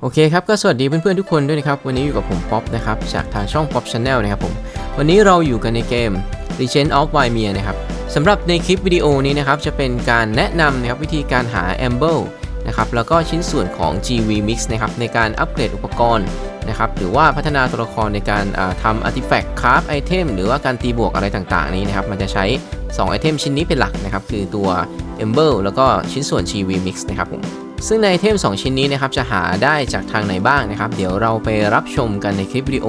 โอเคครับก็สวัสดีเพื่อนๆทุกคนด้วยนะครับ วันนี้อยู่กับผมป๊อปนะครับจากทางช่อง Pop Channel นะครับผม วันนี้เราอยู่กันในเกม Legend of w y m e r นะครับสำหรับในคลิปวิดีโอนี้นะครับจะเป็นการแนะนำนะครับวิธีการหา a m b l e นะครับแล้วก็ชิ้นส่วนของ GV Mix นะครับในการอัปเกรดอุปกรณ์นะครับหรือว่าพัฒนาตัวละครในการทำอาร์ติแฟกต์คราฟไอเทมหรือว่าการตีบวกอะไรต่างๆ นี้นะครับมันจะใช้2ไอเทมชิ้นนี้เป็นหลักนะครับคือตัว e m b l e แล้วก็ชิ้นส่วน GV Mix นะครับผม ซึ่งในไอเทม 2 ชิ้นนี้นะครับจะหาได้จากทางไหนบ้างนะครับ เดี๋ยวเราไปรับชมกันในคลิปวิดีโอ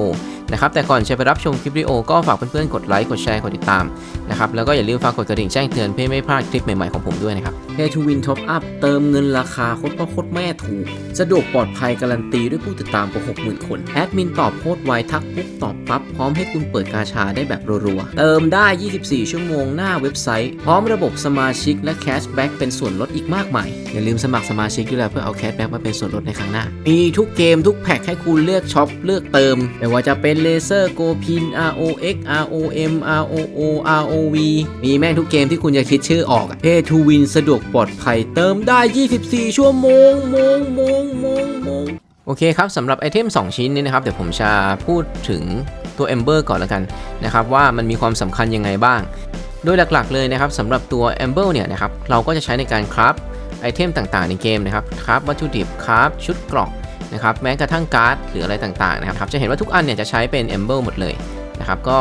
นะครับแต่ก่อนจะไปรับชมคลิปวิดีโอก็ฝากเพื่อนๆกดไลค์กดแชร์กดติดตามนะครับแล้วก็อย่าลืมฝากกดกระดิ่งแจ้งเตือนเพื่อไม่พลาดคลิปใหม่ๆของผมด้วยนะครับ Pay to Win Top Up เติมเงินราคาโคตรพ่อโคตรแม่ถูก สะดวกปลอดภัยการันตีด้วยผู้ติดตามกว่า60,000 คน แอดมินตอบโคตรไวทักปุ๊บตอบปั๊บพร้อมให้คุณเปิดกาชาได้แบบรัวๆ เติมได้ 24 ชั่วโมงหน้าเว็บไซต์ พร้อมระบบสมาชิกและแคชแบ็กเป็นส่วนลดอีกมากมาย อย่าลืมสมัครสมาชิกด้วยนะเพื่อเอาแคชแบ็กมาเป็นส่วนลดในครั้งหน้า มีทุกเกมทุกแพ็คให้คุณเลือกช็อปเลือกเติมไม่ว่าจะเป็นเลเซอร์โกพิน ROX ROM ROO ROV มีแม่งทุกเกมที่คุณจะคิดชื่อออก Pay to Win สะดวกปลอดภัยเติมได้ 24 ชั่วโมงโมงโมงโมงโมงโอเคครับสำหรับไอเทม 2 ชิ้นนี้นะครับ เดี๋ยวผมจะพูดถึงตัว Ember ก่อนแล้วกันนะครับว่ามันมีความสำคัญยังไงบ้าง โดยหลักๆเลยนะครับสำหรับตัว Ember เนี่ยนะครับเราก็จะใช้ในการคราฟไอเทมต่างๆในเกมนะครับคราฟวัตถุดิบคราฟชุดกรอก นะครับแม้กระทั่งการ์ดหรืออะไรต่างๆนะครับจะเห็นว่าทุกอันเนี่ยจะใช้เป็น Ember หมดเลยนะครับก็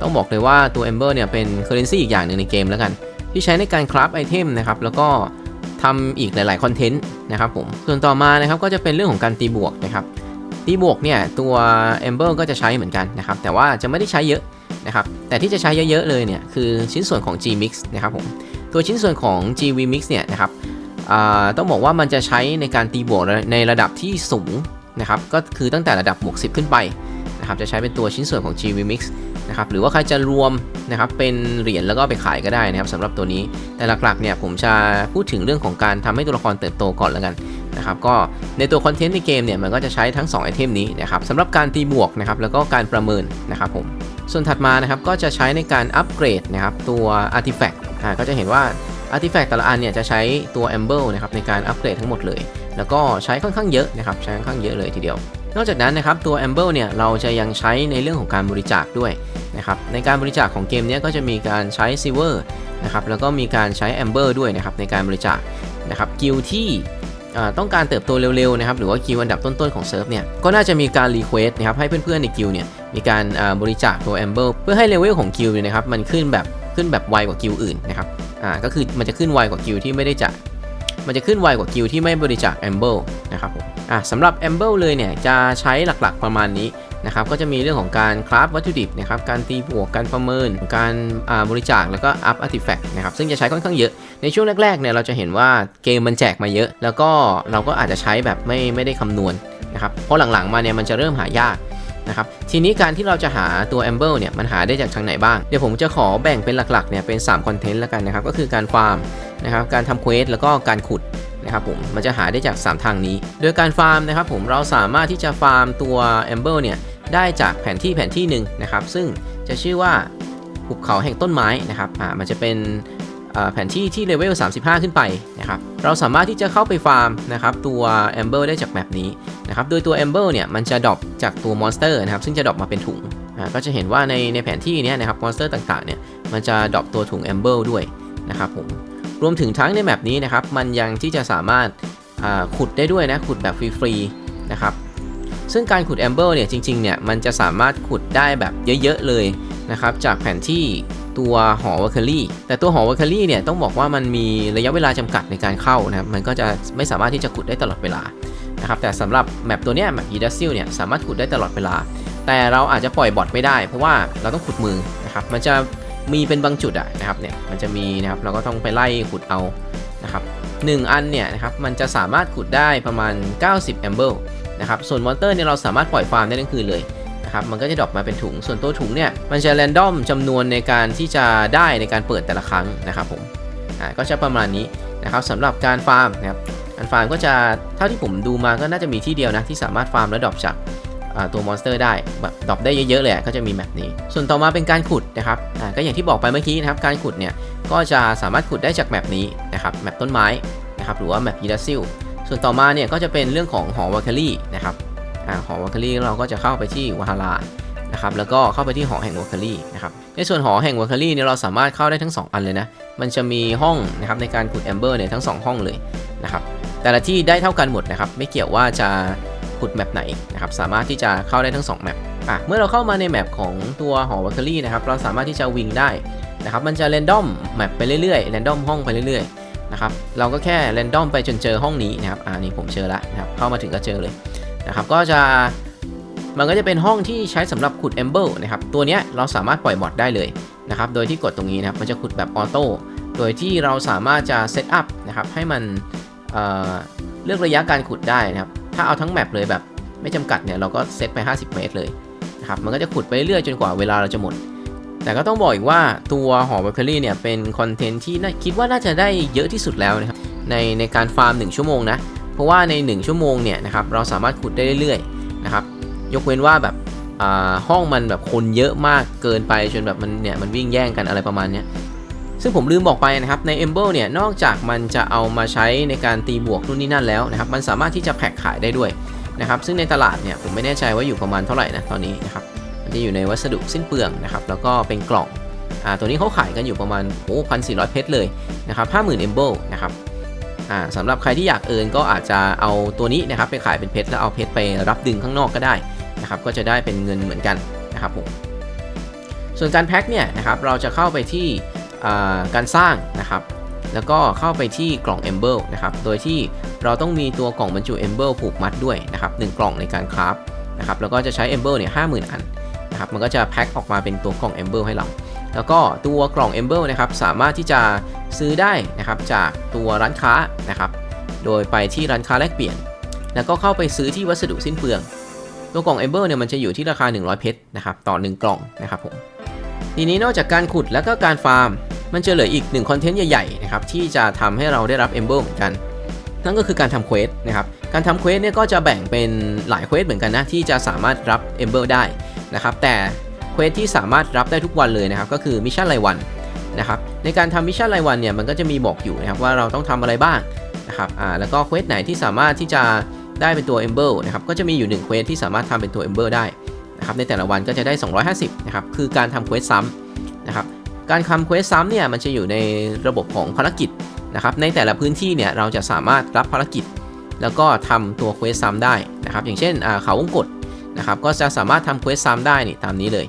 ต้องบอกเลยว่าตัว Ember เนี่ยเป็น Currency อีกอย่างหนึ่งในเกมแล้วกัน ที่ใช้ในการคราฟไอเทมนะครับแล้วก็ทำอีกหลายๆคอนเทนต์นะครับผมส่วนต่อมานะครับก็จะเป็นเรื่องของการตีบวกนะครับตีบวกเนี่ยตัว Ember ก็จะใช้เหมือนกันนะครับแต่ว่าจะไม่ได้ใช้เยอะนะครับแต่ที่จะใช้เยอะๆเลยเนี่ยคือชิ้นส่วนของ G Mix นะครับผมตัวชิ้นส่วนของ GV Mix เนี่ยนะครับ ต้องบอกว่ามันจะใช้ในการตีบวกในระดับที่สูงนะครับ ก็คือตั้งแต่ระดับบวก 10 ขึ้นไปนะครับ จะใช้เป็นตัวชิ้นส่วนของ GV Mix นะครับ หรือว่าใครจะรวมนะครับเป็นเหรียญแล้วก็ไปขายก็ได้นะครับสำหรับตัวนี้ แต่หลักๆเนี่ยผมจะพูดถึงเรื่องของการทำให้ตัวละครเติบโตก่อนแล้วกันนะครับ ก็ในตัวคอนเทนต์ในเกมเนี่ยมันก็จะใช้ทั้ง2ไอเทมนี้นะครับสำหรับการตีบวกนะครับแล้วก็การประเมินนะครับผม ส่วนถัดมานะครับก็จะใช้ในการอัปเกรดนะครับตัวอาร์ติแฟกต์ก็จะเห็นว่า อาร์ติแฟกต์แต่ละอันเนี่ยจะใช้ตัว e m b l e นะครับในการอัปเกรดทั้งหมดเลย แล้วก็ใช้ค่อนข้างเยอะนะครับใช้ค่อนข้างเยอะเลยทีเดียวนอกจากนั้นนะครับตัว a m b l e เนี่ยเราจะยังใช้ในเรื่องของการบริจาคด้วยนะครับในการบริจาคของเกมนี้ก็จะมีการใช้ Silver นะครับแล้วก็มีการใช้ Amber ด้วยนะครับในการบริจาคนะครับกิลที่ต้องการเติบโตเร็วๆนะครับหรือว่ากิลอันดับต้นๆของเซิร์ฟเนี่ยก็น่าจะมีการรีเควสต์นะครับให้เพื่อนๆในกิลเนี่ยมีการบริจาคตัว Amber เพื่อให้เลเวลของกิลเนี่ยนะครับมันขึ้นแบบขึ้นแบบไวกว่ากิลอื่นนะครับ อ่าก็คือมันจะขึ้นไวกว่ากิลที่ไม่ได้จ่ายมันจะขึ้นไวกว่ากิลที่ไม่บริจาค Amber นะครับผมอะสำหรับ a m b l e เลยเนี่ยจะใช้หลักๆประมาณนี้นะครับก็จะมีเรื่องของการคราฟวัตถุดิบนะครับการตีบวกการประเมิน การอ่าบริจาคแล้วก็อัพอาร์ติแฟกต์นะครับซึ่งจะใช้ค่อนข้างเยอะ ในช่วงแรกๆเนี่ยเราจะเห็นว่าเกมมันแจกมาเยอะ แล้วก็เราก็อาจจะใช้แบบไม่ไม่ได้คำนวณนะครับเพราะหลังๆมาเนี่ยมันจะเริ่มหายาก นะครับ ทีนี้การที่เราจะหาตัว a m b l e เนี่ยมันหาได้จากทางไหนบ้าง เดี๋ยวผมจะขอแบ่งเป็นหลักๆเนี่ยเป็น3คอนเทนต์แล้วกันนะครับ ก็คือการฟาร์มนะครับ การทำเควสแล้วก็การขุดนะครับผมมันจะหาได้จาก 3 ทางนี้ โดยการฟาร์มนะครับผมเราสามารถที่จะฟาร์มตัว a m b e r เนี่ยได้จากแผนที่แผนที่หนึ่งนะครับ ซึ่งจะชื่อว่าภูเขาแห่งต้นไม้นะครับอ่ามันจะเป็นแผนที่ที่เลเวล 35 ขึ้นไปนะครับ เราสามารถที่จะเข้าไปฟาร์มนะครับตัว a m b e r ได้จากแบบนี้นะครับโดยตัว a m b e r เนี่ยมันจะดรอปจากตัวมอนสเตอร์นะครับซึ่งจะดรอปมาเป็นถุงอ่าก็จะเห็นว่าในในแผนที่นี้นะครับมอนสเตอร์ต่างๆเนี่ยมันจะดรอปตัวถุง a m b e r ด้วยนะครับผมรวมถึงทั้งในแมปนี้นะครับมันยังที่จะสามารถขุดได้ด้วยนะขุดแบบฟรีๆนะครับซึ่งการขุดแอมเบอร์เนี่ยจริงๆเนี่ยมันจะสามารถขุดได้แบบเยอะๆเลยนะครับจากแผนที่ ตัวหอวัคเคอรี่แต่ตัวหอวัคเคอรี่เนี่ยต้องบอกว่ามันมีระยะเวลาจำกัดในการเข้านะครับมันก็จะไม่สามารถที่จะขุดได้ตลอดเวลานะครับแต่สำหรับแมปตัวเนี้ยแมปอีดัสซิลเนี่ยสามารถขุดได้ตลอดเวลา แต่เราอาจจะปล่อยบอทไม่ได้ เพราะว่าเราต้องขุดมือนะครับมันจะมีเป็นบางจุดอะนะครับเนี่ยมันจะมีนะครับเราก็ต้องไปไล่ขุดเอานะครับหนึ่งอันเนี่ยนะครับมันจะสามารถขุดได้ประมาณ 90 แอมเบิลนะครับส่วนมอนเตอร์เนี่ยเราสามารถปล่อยฟาร์มได้ทั้งคืนเลย นะครับมันก็จะดรอปมาเป็นถุง ส่วนตัวถุงเนี่ยมันจะแรนดอมจำนวนในการที่จะได้ในการเปิดแต่ละครั้งนะครับผมอ่าก็จะประมาณนี้นะครับสำหรับการฟาร์มนะครับการฟาร์มก็จะเท่าที่ผมดูมาก็น่าจะมีที่เดียวนะที่สามารถฟาร์มแล้วดรอปจากตัวมอนสเตอร์ได้แบบดรอปได้เยอะๆเลยอะก็จะมีแบบนี้ ส่วนต่อมาเป็นการขุดนะครับอ่าก็อย่างที่บอกไปเมื่อกี้นะครับการขุดเนี่ยก็จะสามารถขุดได้จากแมปนี้นะครับแมปต้นไม้นะครับหรือว่าแมปยีดัสซิลส่วนต่อมาเนี่ยก็จะเป็นเรื่องของหอวาคารี่นะครับ อหอวาคารีเราก็จะเข้าไปที่วาฮารานะครับแล้วก็เข้าไปที่หอแห่งวาคารีนะครับในส่วนหอแห่งวาคารีเนี่ยเราสามารถเข้าได้ทั้ง 2 อันเลยนะมันจะมีห้องนะครับในการขุดแอมเบอร์เนี่ยทั้ง 2 ห้องเลยนะครับแต่ละที่ได้เท่ากันหมดนะครับไม่เกี่ยวว่าจะขุดแมปไหนนะครับสามารถที่จะเข้าได้ทั้ง2แมปอะเมื่อเราเข้ามาในแมปของตัวหอวาคารีนะครับเราสามารถที่จะวิ่งได้นะครับมันจะเรนดอมแมปไปเรื่อยๆเรนดอมห้องไปเรื่อยๆนะครับเราก็แค่เรนดอมไปจนเจอห้องนี้นะครับอ่านี่ผมเจอแล้วนะครับเข้ามาถึงก็เจอเลย นะครับก็จะมันก็จะเป็นห้องที่ใช้สำหรับขุดเอมเบิลนะครับตัวนี้เราสามารถปล่อยมอดได้เลยนะครับโดยที่กดตรงนี้นะครับมันจะขุดแบบออโต้โดยที่เราสามารถจะเซตอัพนะครับให้มันเเลือกระยะการขุดได้นะครับถ้าเอาทั้งแมปเลยแบบไม่จำกัดเนี่ยเราก็เซตไป 50 เมตรเลยนะครับมันก็จะขุดไปเรื่อยๆจนกว่าเวลาเราจะหมด แต่ก็ต้องบอกอีกว่าตัวหอเบเกอรี่เนี่ยเป็นคอนเทนต์ที่น่าคิดว่าน่าจะได้เยอะที่สุดแล้วนะครับในในการฟาร์ม 1 ชั่วโมงนะ เพราะว่าใน 1 ชั่วโมงเนี่ยนะครับเราสามารถขุดได้เรื่อยๆนะครับยกเว้นว่าแบบอ่าห้องมันแบบคนเยอะมากเกินไปจนแบบมันเนี่ยมันวิ่งแย่งกันอะไรประมาณนี้ซึ่งผมลืมบอกไปนะครับใน e m b l e เนี่ยนอกจากมันจะเอามาใช้ในการตีบวกนู่นนี่นั่นแล้วนะครับมันสามารถที่จะแพ็คขายได้ด้วยนะครับซึ่งในตลาดเนี่ยผมไม่แน่ใจว่าอยู่ประมาณเท่าไหร่นะตอนนี้นะครับมันจะอยู่ในวัสดุสิ้นเปลืองนะครับแล้วก็เป็นกล่องอ่าตัวนี้เขาขายกันอยู่ประมาณโอ้พันสี่ร้อยเพชรเลยนะครับห้าหมื่นเอมเบลนะครับ อ่าสำหรับใครที่อยากเอินก็อาจจะเอาตัวนี้นะครับไปขายเป็นเพชรแล้วเอาเพชรไปรับดึงข้างนอกก็ได้นะครับก็จะได้เป็นเงินเหมือนกันนะครับผมส่วนการแพ็คเนี่ยนะครับเราจะเข้าไปที่การสร้างนะครับแล้วก็เข้าไปที่กล่อง e m b l e นะครับ โดยที่เราต้องมีตัวกล่องบรรจุ e m b l e ผูกมัดด้วยนะครับหนึ่งกล่องในการคราฟนะครับ แล้วก็จะใช้ e m b l e เนี่ยห้าหมื่นอันนะครับ มันก็จะแพ็คออกมาเป็นตัวกล่อง e m b l e ให้เรา แล้วก็ตัวกล่อง e m b l e นะครับสามารถที่จะซื้อได้นะครับจากตัวร้านค้านะครับ โดยไปที่ร้านค้าแลกเปลี่ยน แล้วก็เข้าไปซื้อที่วัสดุสิ้นเปลือง ตัวกล่อง e m b l e เนี่ยมันจะอยู่ที่ราคา 100 เพชรนะครับต่อ 1 กล่องนะครับผมทีนี้นอกจากการขุดแล้วก็การฟาร์ม มันจะเหลืออีกหนึ่งคอนเทนต์ใหญ่ๆนะครับที่จะทำให้เราได้รับ e m b l e เหมือนกัน นั่นก็คือการทำเควสนะครับการทำเควสเนี่ยก็จะแบ่งเป็นหลายเควสเหมือนกันนะที่จะสามารถรับ e m b l e ได้นะครับแต่ เควสที่สามารถรับได้ทุกวันเลยนะครับ ก็คือมิชชั่นรายวันนะครับ ในการทำมิชชั่นรายวันเนี่ยมันก็จะมีบอกอยู่นะครับว่าเราต้องทำอะไรบ้างนะครับอ่าแล้วก็เควสไหนที่สามารถที่จะได้เป็นตัว e m b l e นะครับก็จะมีอยู่1เควสที่สามารถทำเป็นตัว e m b l e ได้นะครับในแต่ละวันก็จะได้ 250นะครับคือการทำเควสซ้ำนะครับการทำเควสซ้ำเนี่ยมันจะอยู่ในระบบของภารกิจนะครับในแต่ละพื้นที่เนี่ยเราจะสามารถรับภารกิจ แล้วก็ทำตัวเควสซ้ำได้นะครับอย่างเช่นอ่าเขาวงกด นะครับก็จะสามารถทำเควสซ้ำได้นี่ตามนี้เลย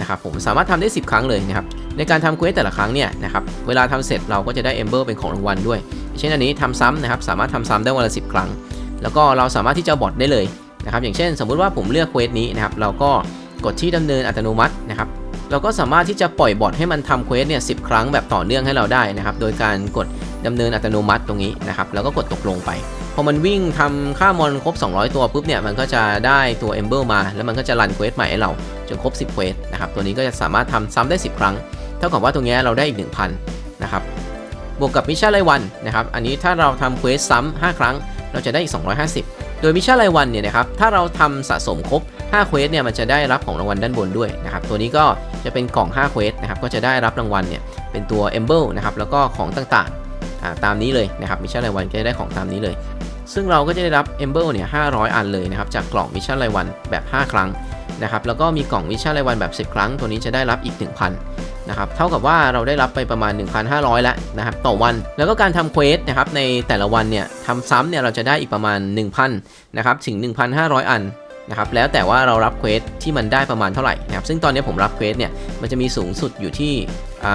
นะครับผมสามารถทำได้ 10 ครั้งเลยนะครับในการทำเควสแต่ละครั้งเนี่ยนะครับเวลาทำเสร็จเราก็จะได้เอมเบอร์เป็นของรางวัลด้วย เช่นอันนี้ทำซ้ำนะครับสามารถทำซ้ำได้วันละ 10 ครั้ง แล้วก็เราสามารถที่จะบอทได้เลยนะครับอย่างเช่น สมมุติว่าผมเลือกเควสนี้นะครับเราก็กดที่ดำเนินอัตโนมัตินะครับเราก็สามารถที่จะปล่อยบอทให้มันทำเควสเนี่ยสิครั้งแบบต่อเนื่องให้เราได้นะครับโดยการกดดำเนินอัตโนมัติตรงนี้นะครับแล้วก็กดตกลงไป พอมันวิ่งทำค่ามอนครบ 200 ตัวปุ๊บเนี่ยมันก็จะได้ตัว e m b l e มา แล้วมันก็จะรันเควสใหม่ให้เราจนครบ 10เควสนะครับตัวนี้ก็จะสามารถทำซ้ำได้ 10 ครั้ง เท่ากับว่าตรงนี้เราได้อีก 1,000นะครับบวกกับมิชชั่นรายวันนะครับอันนี้ถ้าเราทำเควสซ้ำ5ครั้ง เราจะได้อีก 250 โดยมิชชั่นรายวันเนี่ยนะครับถ้าเราทำสะสมครบ5เควสเนี่ยมันจะได้รับของรางวัลด้านบนด้วยนะครับตัวนี้ก็จะเป็นกล่อง5เควสนะครับก็จะได้รับรางวัลเนี่ยเป็นตัว e m b l e นะครับแล้วก็ของต่างๆตามนี้เลยนะครับมิชชั่นรายวันก็จะได้ของตามนี้เลย ซึ่งเราก็จะได้รับ e m b l e เนี่ย500 อันเลยนะครับ จากกล่องมิชชั่นรายวันแบบ 5 ครั้งนะครับ แล้วก็มีกล่องมิชชั่นรายวันแบบ 10 ครั้ง ตัวนี้จะได้รับอีก 1,000นะครับ เท่ากับว่าเราได้รับไปประมาณ 1,500 แล้วนะครับ ต่อวัน แล้วก็การทำเควสนะครับ ในแต่ละวันเนี่ยทำซ้ำเนี่ยเราจะได้อีกประมาณ 1,000นะครับถึง 1,500 อันนะครับแล้วแต่ว่าเรารับเควสที่มันได้ประมาณเท่าไหร่นะครับซึ่งตอนนี้ผมรับเควสเนี่ยมันจะมีสูงสุดอยู่ที่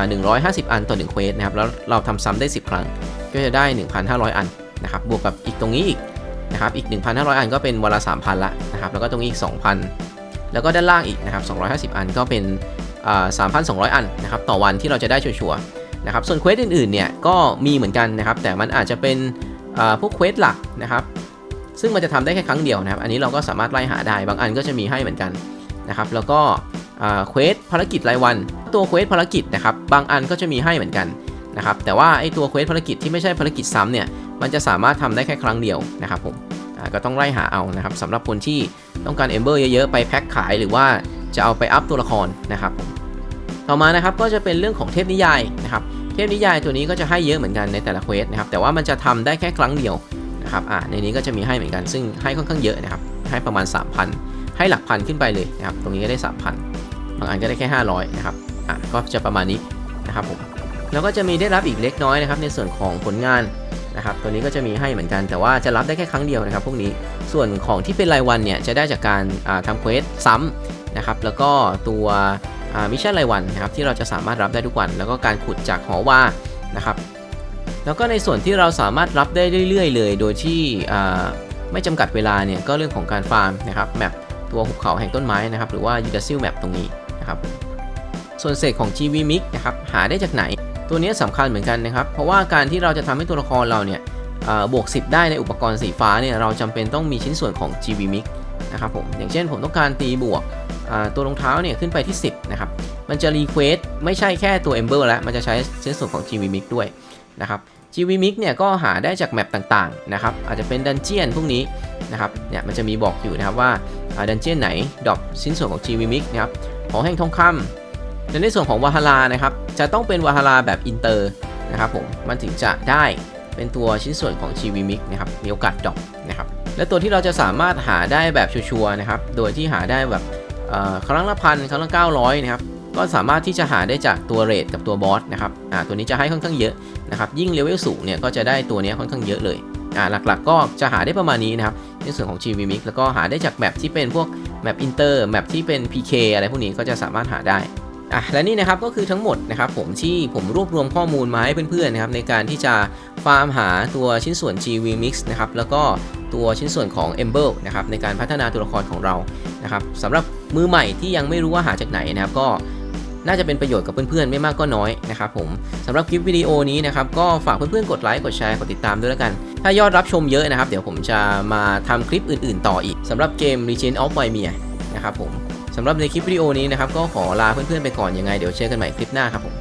150 อันต่อ1เควสนะครับแล้วเราทำซ้ำได้ 10 ครั้งก็จะได้ 1,500 อัน นะครับบวกกับอีกตรงนี้อีกนะครับอีก 1,500 อันก็เป็นวันละ 3,000 ละนะครับแล้วก็ตรงนี้อีก 2,000 แล้วก็ด้านล่างอีกนะครับ250 อันก็เป็นอ่า3,200 อันนะครับต่อวันที่เราจะได้ชัวร์ๆนะครับส่วนเควสอื่นๆเนี่ยก็มีเหมือนกันนะครับแต่มันอาจจะเป็นอ่าพวกเควสหลักนะครับซึ่งมันจะทำได้แค่ครั้งเดียวนะครับ อันนี้เราก็สามารถไล่หาได้ บางอันก็จะมีให้เหมือนกันนะครับ แล้วก็อ่าเควสภารกิจรายวัน ตัวเควสภารกิจนะครับ บางอันก็จะมีให้เหมือนกันนะครับ แต่ว่าไอตัวเควสภารกิจที่ไม่ใช่ภารกิจซ้ำเนี่ย มันจะสามารถทำได้แค่ครั้งเดียวนะครับผมก็ต้องไล่หาเอานะครับสำหรับคนที่ต้องการเอมเบอร์เยอะๆ ไปแพ็คขายหรือว่าจะเอาไปอัพตัวละครนะครับผมต่อมานะครับก็จะเป็นเรื่องของเทพนิยายนะครับเทพนิยายตัวนี้ก็จะให้เยอะเหมือนกันในแต่ละเควสนะครับแต่ว่ามันจะทำได้แค่ครั้งเดียวนะครับอ่าในนี้ก็จะมีให้เหมือนกันซึ่งให้ค่อนข้างเยอะนะครับให้ประมาณ 3,000 ให้หลักพันขึ้นไปเลยนะครับตรงนี้ก็ได้ 3,000 บางอันก็ได้แค่ 500นะครับอะก็จะประมาณนี้นะครับผมแล้วก็จะมีได้รับอีกเล็กน้อยนะครับในส่วนของผลงาน นะครับตัวนี้ก็จะมีให้เหมือนกันแต่ว่าจะรับได้แค่ครั้งเดียวนะครับพวกนี้ส่วนของที่เป็นรายวันเนี่ยจะได้จากการทำเควสซ้ำนะครับแล้วก็ตัวมิชชั่นรายวันนะครับที่เราจะสามารถรับได้ทุกวัน แล้วก็การขุดจากหอว่านะครับแล้วก็ในส่วนที่เราสามารถรับได้เรื่อยๆ เลย โดยที่ไม่จำกัดเวลาเนี่ยก็เรื่องของการฟาร์มนะครับแมปตัวหุบเขาแห่งต้นไม้นะครับหรือว่า u d a s i l Map ตรงนี้นะครับส่วนเศษของ GV Mix นะครับหาได้จากไหน ตัวนี้สำคัญเหมือนกันนะครับ เพราะว่าการที่เราจะทำให้ตัวละครเราเนี่ยบวก 10 ได้ในอุปกรณ์สีฟ้าเนี่ยเราจำเป็นต้องมีชิ้นส่วนของ GV Mix นะครับผมอย่างเช่นผมต้องการตีบวกตัวรองเท้าเนี่ยขึ้นไปที่ 10 นะครับ มันจะรีเควสไม่ใช่แค่ตัว Ember แล้ว มันจะใช้ชิ้นส่วนของ GV Mix ด้วยนะครับ GV Mix เนี่ยก็หาได้จากแมปต่างๆนะครับอาจจะเป็นดันเจียนพวกนี้นะครับเนี่ยมันจะมีบอกอยู่นะครับว่าดันเจียนไหนดรอปชิ้นส่วนของ GV Mix นะครับหอแห่งทองคำ ในส่วนของวาฮารานะครับจะต้องเป็นวาฮาราแบบอินเตอร์นะครับผมมันถึงจะได้เป็นตัวชิ้นส่วนของ GV Mix นะครับมีโอกาสดรอปนะครับและตัวที่เราจะสามารถหาได้แบบชัวร์นะครับโดยที่หาได้แบบครั้งละพันครั้งละ900นะครับก็สามารถที่จะหาได้จากตัวเรทกับตัวบอสนะครับอ่าตัวนี้จะให้ค่อนข้างเยอะนะครับยิ่งเลเวลสูงเนี่ยก็จะได้ตัวนี้ค่อนข้างเยอะเลยอ่าหลักๆก็จะหาได้ประมาณนี้นะครับในส่วนของ GV Mix แล้วก็หาได้จากแมปที่เป็นพวกแมปอินเตอร์แมปที่เป็น PK อะไรพวกนี้ก็จะสามารถหาได้ อะและนี่นะครับก็คือทั้งหมดนะครับผมที่ผมรวบรวมข้อมูลมาให้เพื่อนๆนะครับในการที่จะฟาร์มหาตัวชิ้นส่วน GV Mix นะครับแล้วก็ตัวชิ้นส่วนของ e m b l e นะครับในการพัฒนาตัวละครของเรานะครับสำหรับมือใหม่ที่ยังไม่รู้ว่าหาจากไหนนะครับก็น่าจะเป็นประโยชน์กับเพื่อนๆ ไม่มากก็น้อยนะครับผมสำหรับคลิปวิดีโอนี้นะครับก็ฝากเพื่อนๆ กดไลค์ กดแชร์ กดติดตามด้วยแล้วกัน ถ้ายอดรับชมเยอะนะครับ เดี๋ยวผมจะมาทำคลิปอื่นๆ ต่ออีกสำหรับเกม Legend of w i m e r นะครับผม สำหรับในคลิปวิดีโอนี้นะครับก็ขอลาเพื่อนๆไปก่อนยังไงเดี๋ยวเจอกันใหม่คลิปหน้าครับผม